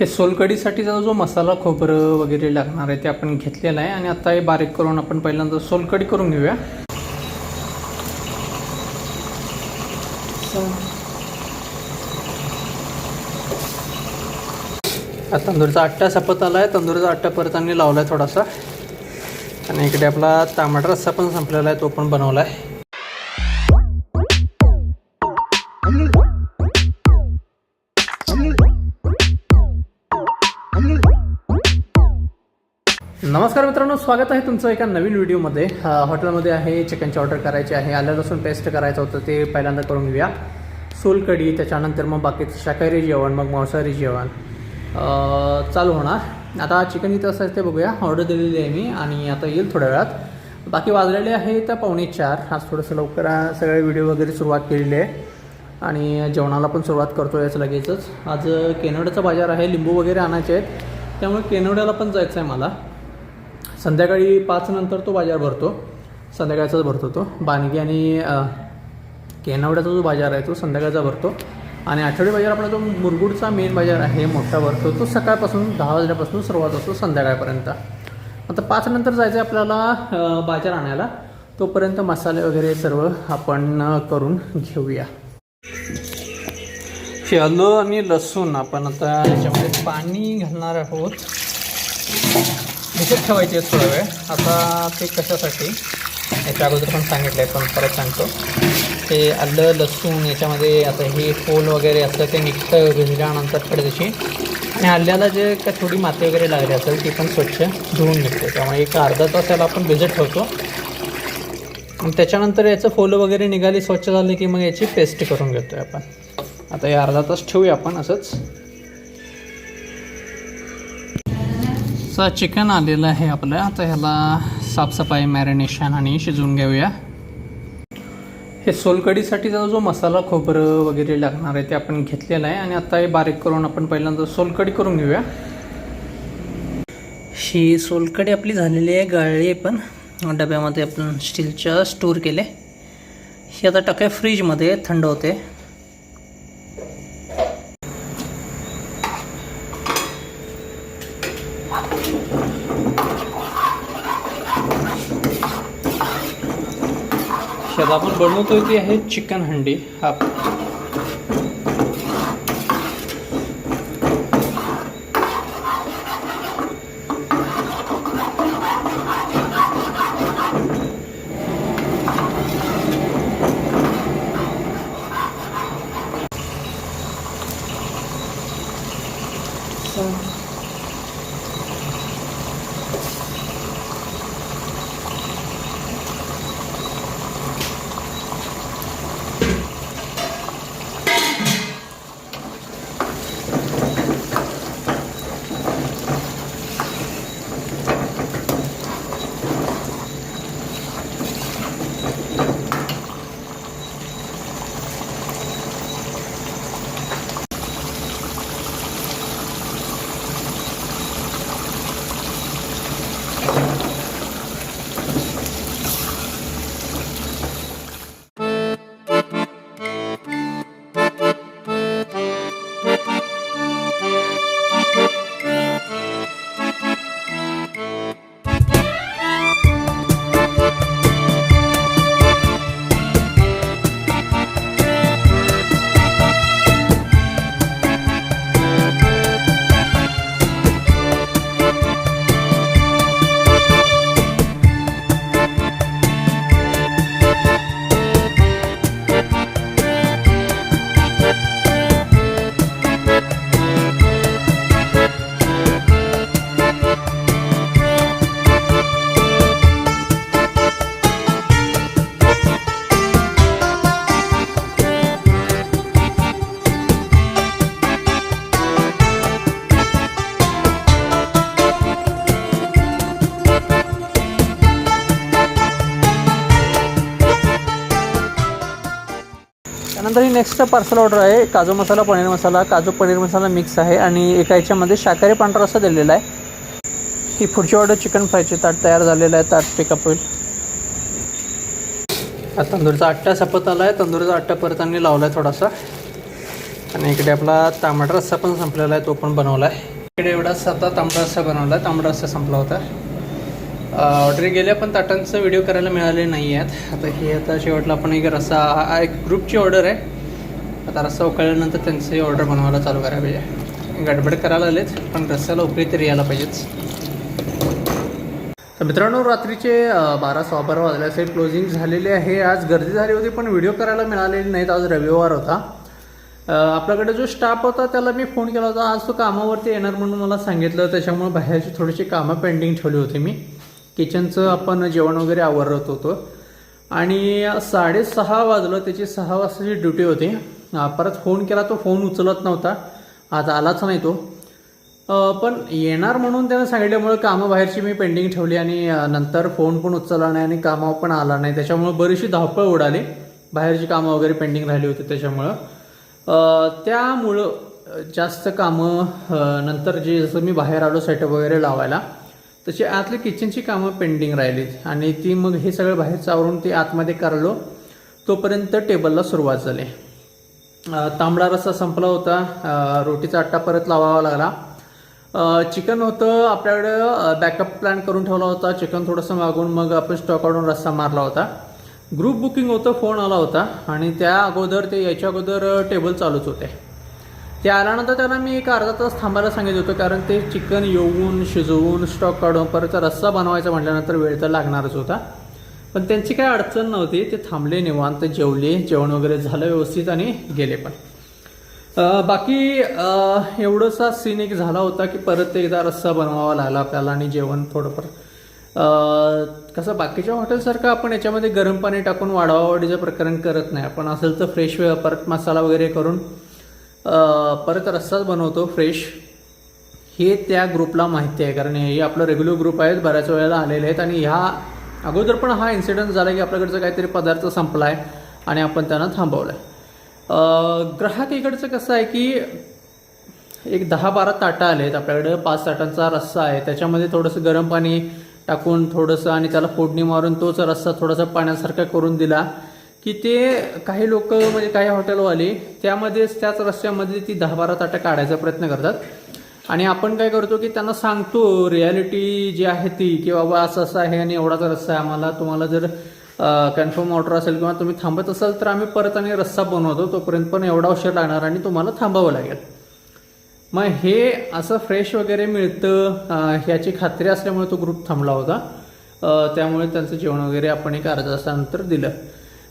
हे सोलकडीसाठीचा जो मसाला खोबरं वगैरे लागणार आहे ते आपण घेतलेला आहे आणि आता हे बारीक करून आपण पहिल्यांदा सोलकडी करून घेऊया. तंदूरचा आट्टा सपत आला आहे तंदूरचा आट्टा परत आणि लावला आहे थोडासा. आणि इकडे आपला तांबडा रस्सा पण संपलेला आहे तो पण बनवला आहे नमस्कार मित्रांनो स्वागत आहे तुमचं एका नवीन व्हिडिओमध्ये. हॉटेलमध्ये आहे चिकनची ऑर्डर करायची आहे आलं लसूण पेस्ट करायचं होतं ते पहिल्यांदा करून घेऊया. सोलकढी त्याच्यानंतर मग बाकीचं शाकाहारी जेवण मग मांसाहारी जेवण. चालू होणार. आता चिकन इथं असं ते बघूया. ऑर्डर दिलेली आहे मी आणि आता येईल थोड्या वेळात. बाकी वाजलेले आहे तर पावणे चार. आज थोडंसं लवकर सगळे व्हिडिओ वगैरे सुरुवात केलेली आहे. आणि जेवणाला पण सुरुवात करतो याच लगेचच. आज केनवड्याचा बाजार आहे लिंबू वगैरे आणायचे आहेत. त्यामुळे केनवड्याला पण जायचं आहे मला. संध्याकाळी पाच नंतर तो बाजार भरतो. संध्याकाळचाच भरतो तो. बानगी आणि केनावड्याचा जो बाजार आहे तो संध्याकाळचा भरतो. आणि आठवडी बाजार आपला जो मुरगुडचा मेन बाजार आहे मोठा भरतो तो सकाळपासून दहा वाजल्यापासून सुरुवात असतो संध्याकाळपर्यंत. आता पाच नंतर जायचं आहे आपल्याला बाजार आणायला. तोपर्यंत मसाले वगैरे सर्व आपण करून घेऊया. हे आलं आणि लसूण आपण आता याच्यामध्ये पाणी घालणार आहोत. भिजत ठेवायचे आहेत थोडा वेळ. आता ते कशासाठी? याच्या अगोदर पण सांगितलं आहे पण परत सांगतो. ते आलं लसूण याच्यामध्ये आता हे फोल वगैरे असतं ते निघतं भिजल्यानंतरकडे आणि आल्याला जे काय थोडी माती वगैरे लागली असेल ती पण स्वच्छ धुवून निघते. त्यामुळे एक अर्धा तास याला आपण भिजत ठेवतो. मग त्याच्यानंतर याचं फोलं वगैरे निघाली स्वच्छ झाली की मग याची पेस्ट करून घेतो आहे आपण. आता हे अर्धा तास ठेवूया आपण असंच. चा चिकन आलेलं आहे आपलं. आता ह्याला साफसफाई मॅरिनेशन आणि शिजवून घेऊया. हे सोलकडीसाठीचा जो मसाला खोबरं वगैरे लागणार आहे ते आपण घेतलेलं आहे आणि आता हे बारीक करून आपण पहिल्यांदा सोलकडी करून घेऊया. ही सोलकडी आपली झालेली आहे गाळली पण डब्यामध्ये आपण स्टीलच्या स्टोर केले. ही आता टाकूया फ्रीजमध्ये थंड होते. आपण बनवतोय ती आहे चिकन हंडी. हा. त्यानंतर ही नेक्स्ट पार्सल ऑर्डर आहे. काजू मसाला पनीर मसाला. काजू पनीर मसाला मिक्स आहे आणि एका याच्यामध्ये शाकाहारी पांढरा रस्सा दिलेला आहे. ही पुढची ऑर्डर चिकन फ्रायची ताट तयार झालेलं आहे. ताट पिकअप होईल. तंदूरचा आट्टा सपत आला आहे तंदूरचा आट्टा परत आणि लावला आहे थोडासा. आणि इकडे आपला तांबडा रस्सा पण संपलेला आहे. तो पण बनवला आहे इकडे एवढा साधा तांबडा रस्सा बनवला आहे तांबडा रस्सा संपला होता. ऑर्डर गेल्या पण ताटांचा व्हिडिओ करायला मिळाले नाही आहेत आता हे आता शेवटला आपण एक रस्सा हा एक ग्रुपची ऑर्डर आहे. आता रस्सा उकळल्यानंतर त्यांची ऑर्डर बनवायला चालू करायला पाहिजे म्हणजे गडबड करायला आलेच पण रस्स्याला उकळी तरी यायला पाहिजेच तर मित्रांनो रात्रीचे बारा सहा बारा वाजले क्लोजिंग झालेले आहे. आज गर्दी झाली होती पण व्हिडिओ करायला मिळालेली नाहीत. आज रविवार होता. आपल्याकडे जो स्टाफ होता त्याला मी फोन केला होता. आज तो कामावरती येणार म्हणून मला सांगितलं. त्याच्यामुळे बाहेरची थोडीशी कामं पेंडिंग ठेवली होती मी. किचनचं आपण जेवण वगैरे आवरत होतो. आणि साडेसहा वाजलं त्याची सहा वाजताची ड्युटी होती. परत फोन केला तो फोन उचलत नव्हता. आज आलाच नाही तो. पण येणार म्हणून त्यानं सांगितल्यामुळं कामं बाहेरची मी पेंडिंग ठेवली आणि नंतर फोन पण उचलला नाही आणि कामावर पण आला नाही. त्याच्यामुळं बरीचशी धावपळ उडाली. बाहेरची कामं वगैरे पेंडिंग राहिली होती त्याच्यामुळं. त्यामुळं जास्त कामं नंतर जे जसं मी बाहेर आलो सेटअप वगैरे लावायला तशी आतली किचनची कामं पेंडिंग राहिली. आणि ती मग हे सगळं बाहेर चावरून ते आतमध्ये करलो तोपर्यंत टेबलला सुरुवात झाली. तांबडा रस्सा संपला होता. रोटीचा आट्टा परत लावावा लागला. चिकन होतं आपल्याकडं बॅकअप प्लॅन करून ठेवला होता. चिकन थोडंसं मागून मग आपण स्टॉक काढून रस्सा मारला होता. ग्रुप बुकिंग होतं फोन आला होता. आणि त्या अगोदर ते याच्या अगोदर टेबल चालूच होते. ते आल्यानंतर त्यांना मी एक अर्धा तास थांबायला सांगितलं होतं कारण ते चिकन येऊन शिजवून स्टॉक काढून परत रस्सा बनवायचा म्हटल्यानंतर वेळ तर लागणारच होता. पण त्यांची काही अडचण नव्हती ते थांबले निवांत जेवले जेवण वगैरे झालं व्यवस्थित आणि गेले पण. बाकी एवढंसा सीन एक झाला होता की परत एकदा रस्सा बनवावा लागला आपल्याला आणि जेवण थोडंफार कसं बाकीच्या हॉटेलसारखं आपण याच्यामध्ये गरम पाणी टाकून वाढवावाढीचं प्रकरण करत नाही. आपण असेल तर फ्रेश परत मसाला वगैरे करून परत रस्साच बनवतो फ्रेश हे त्या ग्रुपला माहिती आहे कारण हे आपलं रेग्युलर ग्रुप आहेत बऱ्याच वेळेला आलेले आहेत. आणि ह्या अगोदर पण हा इन्सिडंट झाला की आपल्याकडचं काहीतरी पदार्थ संपला आहे आणि आपण त्यांना थांबवलं आहे ग्राहक इकडचं कसं आहे की एक दहा बारा ताटं आले आहेत आपल्याकडे पाच ताटांचा रस्सा आहे. त्याच्यामध्ये थोडंसं गरम पाणी टाकून थोडंसं आणि त्याला फोडणी मारून तोच रस्सा थोडासा पाण्यासारखा करून दिला. की ते काही लोक म्हणजे काही हॉटेलवाले त्यामध्येच त्याच रस्त्यामध्ये ती दहा बारा ताटं काढायचा प्रयत्न करतात. आणि आपण काय करतो की त्यांना सांगतो रियालिटी जी आहे ती की बाबा असं असं आहे आणि एवढाच रस्सा आहे आम्हाला. तुम्हाला जर कन्फर्म ऑर्डर असेल किंवा तुम्ही थांबत असाल तर आम्ही परत आणि रस्सा बनवतो. तोपर्यंत पण एवढा उशीर लागणार आणि तुम्हाला थांबावं लागेल. मग हे असं फ्रेश वगैरे मिळतं. ह्याची खात्री असल्यामुळे तो ग्रुप थांबला होता. त्यामुळे त्यांचं जेवण वगैरे आपण एक अर्धा तासानंतर दिलं.